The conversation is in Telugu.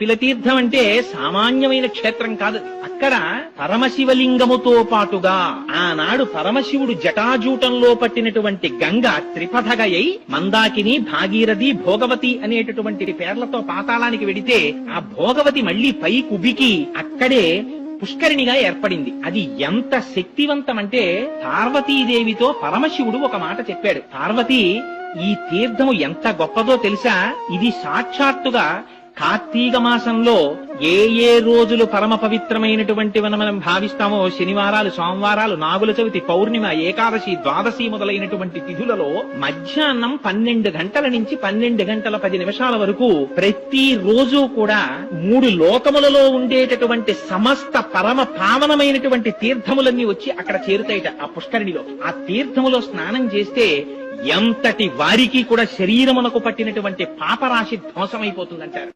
పిలతీర్థం అంటే సామాన్యమైన క్షేత్రం కాదు. అక్కడ పరమశివలింగముతో పాటుగా ఆనాడు పరమశివుడు జటాజూటంలో పట్టినటువంటి గంగ త్రిపథగయై మందాకిని భాగీరథి భోగవతి అనేటటువంటి పేర్లతో పాతాళానికి వెడితే ఆ భోగవతి మళ్ళీ పై కుబికి అక్కడే పుష్కరిణిగా ఏర్పడింది. అది ఎంత శక్తివంతం అంటే పార్వతీదేవితో పరమశివుడు ఒక మాట చెప్పాడు. పార్వతి ఈ తీర్థము ఎంత గొప్పదో తెలుసా? ఇది సాక్షాత్తుగా కార్తీక మాసంలో ఏ ఏ రోజులు పరమ పవిత్రమైనటువంటి మనం భావిస్తామో శనివారాలు సోమవారాలు నాగుల చవితి పౌర్ణిమ ఏకాదశి ద్వాదశి మొదలైనటువంటి తిథులలో మధ్యాహ్నం పన్నెండు గంటల నుంచి పన్నెండు గంటల పది నిమిషాల వరకు ప్రతి రోజు కూడా మూడు లోకములలో ఉండేటటువంటి సమస్త పరమ పావనమైనటువంటి తీర్థములన్నీ వచ్చి అక్కడ చేరుతాయిట ఆ పుష్కరిణిలో. ఆ తీర్థములో స్నానం చేస్తే ఎంతటి వారికి కూడా శరీరమునకు పట్టినటువంటి పాపరాశి ధ్వంసమైపోతుందంటారు.